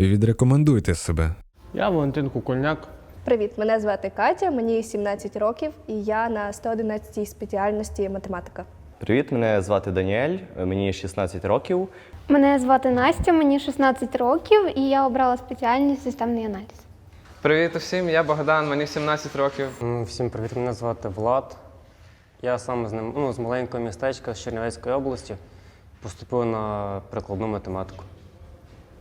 Відрекомендуйте себе. Я Валентин Кукольняк. Привіт, мене звати Катя, мені 17 років, і я на 111-й спеціальності математика. Привіт, мене звати Даніель, мені 16 років. Мене звати Настя, мені 16 років, і я обрала спеціальність системний аналіз. Привіт усім, я Богдан, мені 17 років. Всім привіт, мене звати Влад. Я сам з ним ну, з маленького містечка з Чернівецької області. Поступив на прикладну математику.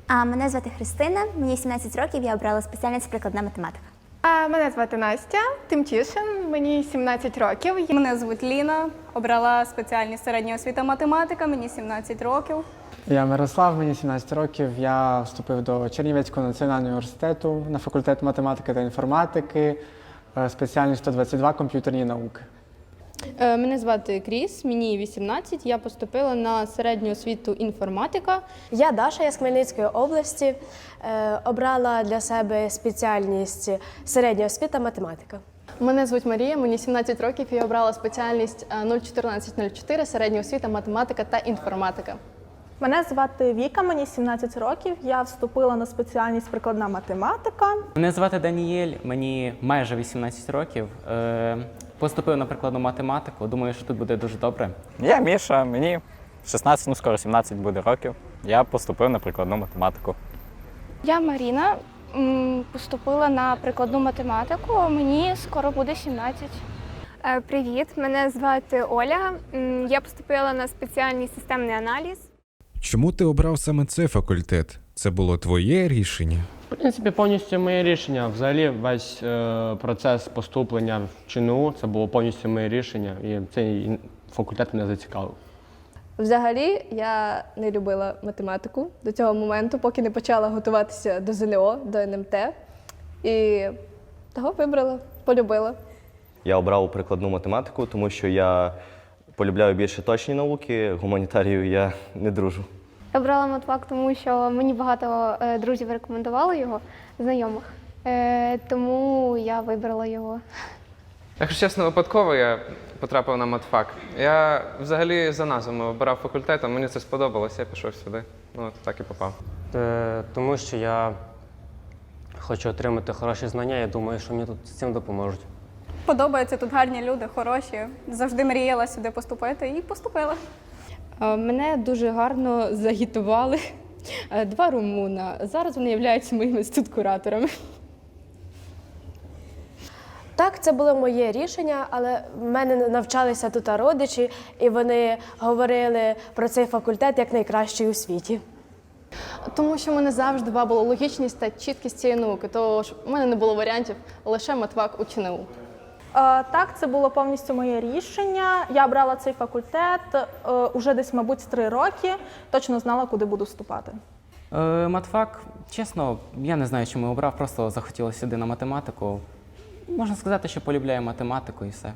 А мене звати Христина, мені 17 років, я обрала спеціальність прикладна математика. А мене звати Настя Тимчишин, мені 17 років. Мене звуть Ліна, обрала спеціальність середня освіта математика, мені 17 років. Я Мирослав, мені 17 років. Я вступив до Чернівецького національного університету на факультет математики та інформатики, е, спеціальність 122 комп'ютерні науки. Е, Мене звати Кріс, мені 18. Я поступила на середню освіту інформатика. Я Даша, я з Хмельницької області, е, обрала для себе спеціальність середня освіта математика. Мене звуть Марія, мені 17 років. і Я обрала спеціальність е, 01404 середня освіта, математика та інформатика. Мене звати Віка, мені 17 років. Я вступила на спеціальність прикладна математика. Мене звати Даніель, мені майже 18 років. Е, поступив на прикладну математику. Думаю, що тут буде дуже добре. Я Міша, мені 16, ну скоро 17 буде років. Я поступив на прикладну математику. Я Маріна, м, поступила на прикладну математику, мені скоро буде 17. Привіт, мене звати Оля. М, Я поступила на спеціальність системний аналіз. Чому ти обрав саме цей факультет? Це було твоє рішення? В принципі, повністю моє рішення. Взагалі, весь е, процес поступлення в ЧНУ це було повністю моє рішення, і цей факультет мене зацікавив. Взагалі, я не любила математику до цього моменту, поки не почала готуватися до ЗНО, до НМТ. І того вибрала, полюбила. Я обрав прикладну математику, тому що я полюбляю більше точні науки, гуманітарію я не дружу. Я обрала матфак, тому що мені багато е, друзів рекомендували його, знайомих. Е, тому я вибрала його. Якщо чесно, випадково я потрапив на матфак. Я взагалі за назвами обирав факультет, а мені це сподобалось, я пішов сюди. Ну, от так і попав. Е, тому що я хочу отримати хороші знання, я думаю, що мені тут з цим допоможуть. Подобається тут гарні люди, хороші. Завжди мріяла сюди поступити і поступила. Е, Мене дуже гарно загітували е, два румуна. Зараз вони являються моїми студкураторами. Так, це було моє рішення, але в мене навчалися тут родичі, і вони говорили про цей факультет як найкращий у світі. Тому що мене завжди бабила логічність та чіткість цієї науки. Тож у мене не було варіантів лише матфак у ЧНУ. Е, так, це було повністю моє рішення. Я обрала цей факультет е, уже десь, мабуть, три роки. Точно знала, куди буду вступати. Е, матфак, чесно, я не знаю, чому обрав, просто захотілося сюди на математику. Можна сказати, що полюбляю математику і все.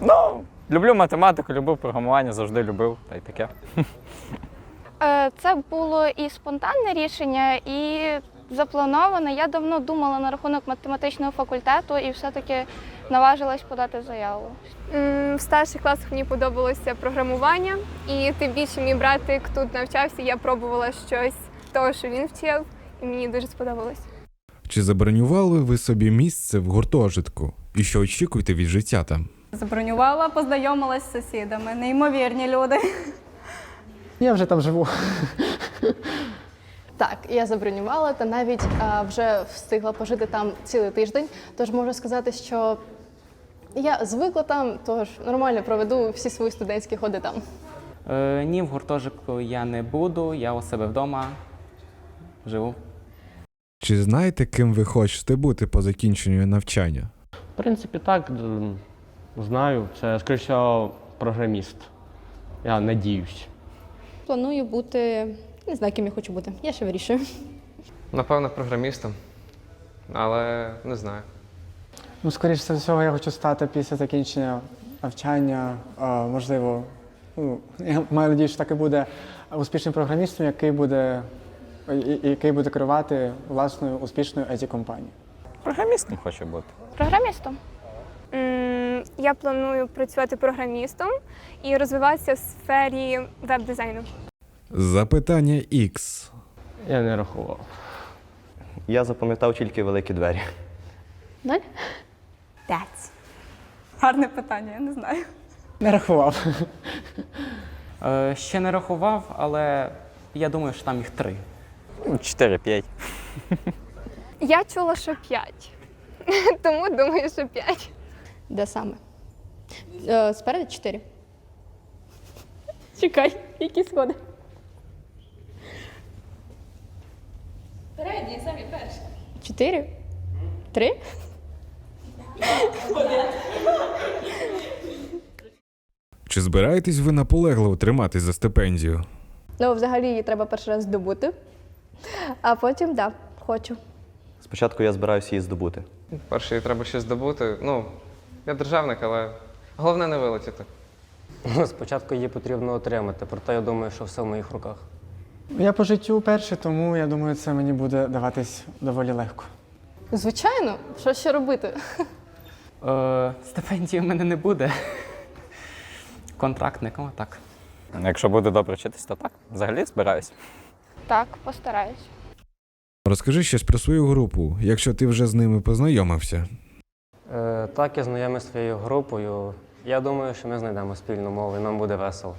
Ну, люблю математику, люблю програмування, завжди любив, та й таке. Це було і спонтанне рішення, і заплановане. Я давно думала на рахунок математичного факультету і все-таки наважилась подати заяву. В старших класах мені подобалося програмування, і тим більше мій братик тут навчався. Я пробувала щось того, що він вчив, і мені дуже сподобалось. Чи забронювали ви собі місце в гуртожитку? І що очікуєте від життя там? Забронювала, познайомилась з сусідами. Неймовірні люди. Я вже там живу. Так, я забронювала та навіть а, вже встигла пожити там цілий тиждень. Тож можу сказати, що я звикла там, тож нормально проведу всі свої студентські ходи там. Е, ні, в гуртожитку я не буду, я у себе вдома живу. Чи знаєте, ким ви хочете бути по закінченню навчання? В принципі, так, знаю. Це, скоріше програміст. Я надіюсь. Планую бути, не знаю, ким я хочу бути. Я ще вирішую. Напевно, програмістом, але не знаю. Ну, скоріше всього, я хочу стати після закінчення навчання, можливо, ну, я маю надію, що так і буде успішним програмістом, який буде, який буде керувати власною успішною it компанією Програмістом хочу бути. Програмістом. Я планую працювати програмістом і розвиватися в сфері веб-дизайну. Запитання X. Я не рахував. Я запам'ятав тільки великі двері. Ноль? П'ять. Гарне питання, я не знаю. Не рахував. Е, ще не рахував, але я думаю, що там їх три. Ну, 4-5. Я чула, що п'ять. Тому думаю, що п'ять. Де саме? Е, спереду чотири. Чекай, які сходи. Передні, самі перші. Чотири? Три? Чи збираєтесь ви наполегливо триматись за стипендію? Ну, взагалі її треба перший раз здобути. А потім, так, да, хочу. Спочатку я збираюся її здобути. Перше, треба щось здобути. Ну, я державник, але головне не вилетіти. Ну, Спочатку її потрібно отримати, проте я думаю, що все в моїх руках. Я по життю перший, тому я думаю, це мені буде даватись доволі легко. Звичайно, що ще робити? Е, стипендії в мене не буде. Контрактником, так. Якщо буде добре вчитись, то так. Взагалі збираюсь. Так, постараюсь. Розкажи щось про свою групу, якщо ти вже з ними познайомився. Е, так, я знайомий з своєю групою. Я думаю, що ми знайдемо спільну мову і нам буде весело.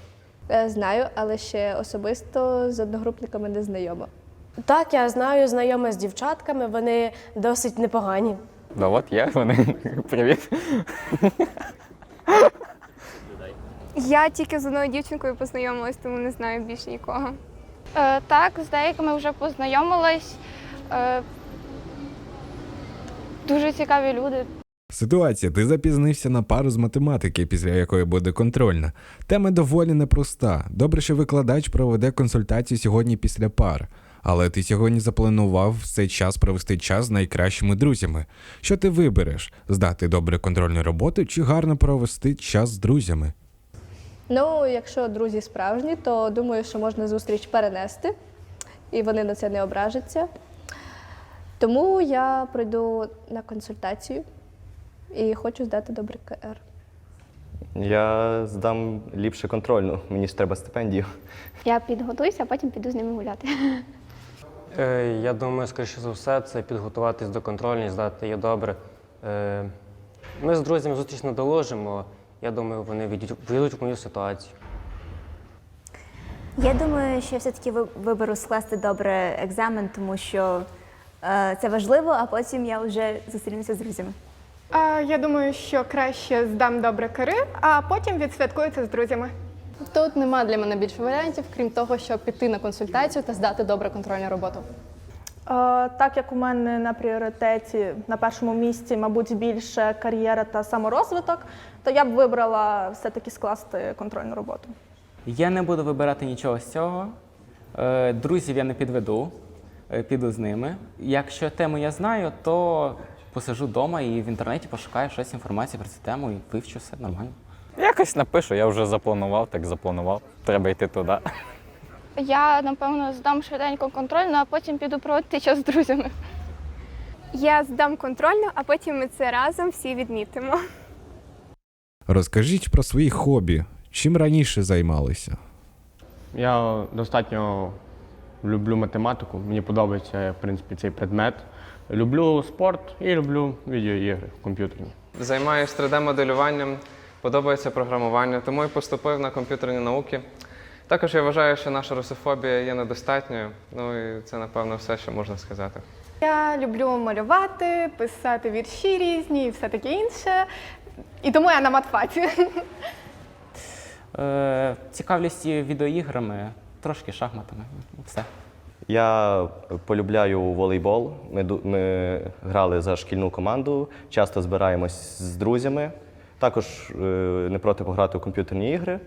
Е, Знаю, але ще особисто з одногрупниками не знайома. Так, я знаю, знайома з дівчатками, вони досить непогані. Да от є вони. Привіт. Я тільки з одною дівчинкою познайомилась, тому не знаю більше нікого. Е, так, з деякими вже познайомилась. Е, дуже цікаві люди. Ситуація, ти запізнився на пару з математики, після якої буде контрольна. Тема доволі непроста. Добре, що викладач проведе консультацію сьогодні після пар. Але ти сьогодні запланував цей час провести час з найкращими друзями. Що ти вибереш? Здати добре контрольну роботу чи гарно провести час з друзями? Ну, якщо друзі справжні, то думаю, що можна зустріч перенести, і вони на це не ображаться. Тому я прийду на консультацію і хочу здати добре КР. Я здам ліпше контрольну, мені ж треба стипендію. Я підготуюся, а потім піду з ними гуляти. Е, я думаю, скоріше за все, це підготуватись до контрольної, здати її добре. Е, ми з друзями зустріч не доложимо. Я думаю, вони війдуть в мою ситуацію. Я думаю, що я все-таки виберу скласти добре екзамен, тому що е, це важливо, а потім я вже зустрінуся з друзями. А, я думаю, що краще здам добре кири, а потім відсвяткую це з друзями. Тут нема для мене більше варіантів, крім того, щоб піти на консультацію та здати добре контрольну роботу. Так як у мене на пріоритеті на першому місці, мабуть, більше кар'єра та саморозвиток, то я б вибрала все-таки скласти контрольну роботу. Я не буду вибирати нічого з цього. Е, Друзів я не підведу, е, піду з ними. Якщо тему я знаю, то посижу вдома і в інтернеті пошукаю щось інформацію про цю тему і вивчу все нормально. Якось напишу, я вже запланував, так запланував. Треба йти туди. Я, напевно, здам швиденько контрольну, а потім піду проводити час з друзями. Я здам контрольну, а потім ми це разом всі відмітимо. Розкажіть про свої хобі. Чим раніше займалися? Я достатньо люблю математику, мені подобається, в принципі, цей предмет. Люблю спорт і люблю відеоігри комп'ютерні. Займаюсь 3D-моделюванням, подобається програмування, тому і поступив на комп'ютерні науки. Також я вважаю, що наша русофобія є недостатньою. Ну і це, напевно, все, що можна сказати. Я люблю малювати, писати вірші різні і все таке інше. І тому я на матфаці. Е, Цікавлюсь відеоіграми, трошки шахматами. Все. Я полюбляю волейбол. Ми, ми грали за шкільну команду, часто збираємось з друзями. Також е, не проти пограти у комп'ютерні ігри.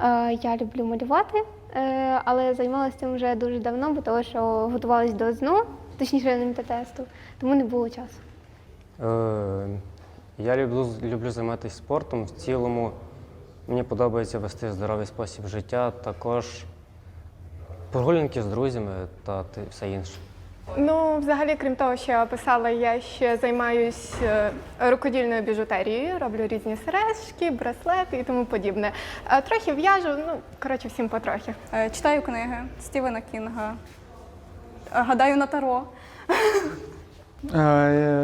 Е, Я люблю малювати, е, але займалася цим вже дуже давно, бо того, що готувалась до ЗНО, точніше НМТ-тесту, тому не було часу. Е, я люблю, люблю займатися спортом. В цілому мені подобається вести здоровий спосіб життя, також прогулянки з друзями та все інше. Ну, взагалі, крім того, що я описала, я ще займаюсь е, рукодільною біжутерією, роблю різні сережки, браслети і тому подібне. Е, Трохи в'яжу, ну коротше, всім потрохи. Е, Читаю книги Стівена Кінга, гадаю на таро.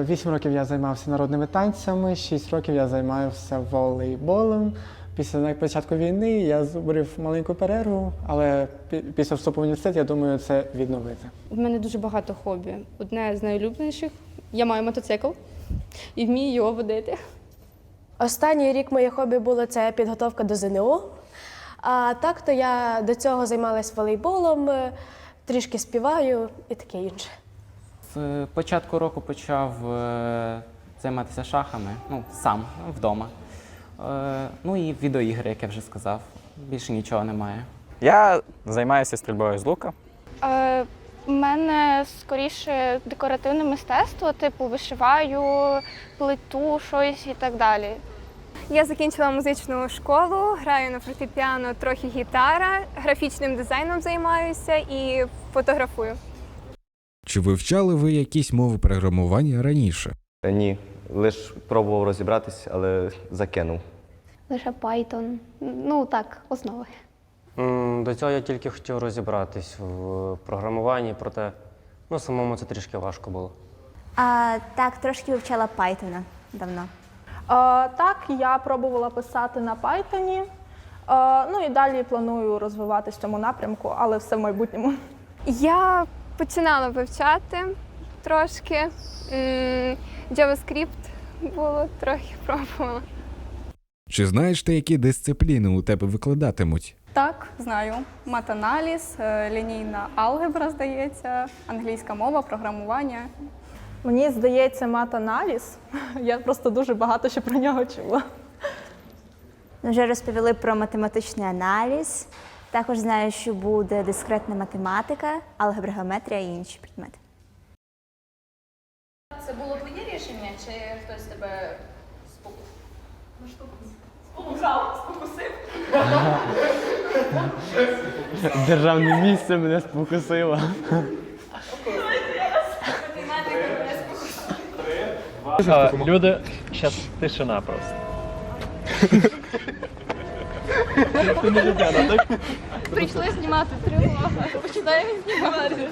Вісім років я займався народними танцями, шість років я займався волейболом. Після початку війни я зробив маленьку перерву, але після вступу в університет я думаю це відновити. У мене дуже багато хобі. Одне з найулюбленіших я маю мотоцикл і вмію його водити. Останній рік моє хобі було це підготовка до ЗНО. А так то я до цього займалась волейболом, е, трішки співаю і таке інше. З початку року почав е, займатися шахами, ну, сам, вдома. Е, ну і відеоігри, як я вже сказав. Більше нічого немає. Я займаюся стрільбою з лука. Е, У мене скоріше декоративне мистецтво, типу вишиваю, плиту, щось і так далі. Я закінчила музичну школу, граю на фортепіано, трохи гітара, графічним дизайном займаюся і фотографую. Чи вивчали ви якісь мови програмування раніше? Е, Ні, лише пробував розібратись, але закинув. Лише Python. Ну так, основи. До цього я тільки хотів розібратись в програмуванні, проте ну, самому це трішки важко було. А, так, трошки вивчала Python давно. А, так, я пробувала писати на Python. А, ну і далі планую розвиватись в цьому напрямку, але все в майбутньому. Я починала вивчати трошки. JavaScript було трохи пробувала. Чи знаєш ти, які дисципліни у тебе викладатимуть? Так, знаю. Матаналіз, е, лінійна алгебра, здається, англійська мова, програмування. Мені здається, мат-аналіз. Я просто дуже багато ще про нього чула. Ми вже розповіли про математичний аналіз. Також знаю, що буде дискретна математика, алгебра, геометрія і інші предмети. Це було твоє рішення, чи хтось тебе спокусив? Ну, спокусив. Спокусив. Державне місце мене спокусило. Люди, зараз тишина просто. Ти не Тетяна, так? Прийшли знімати тривогу. Починаємо знімати.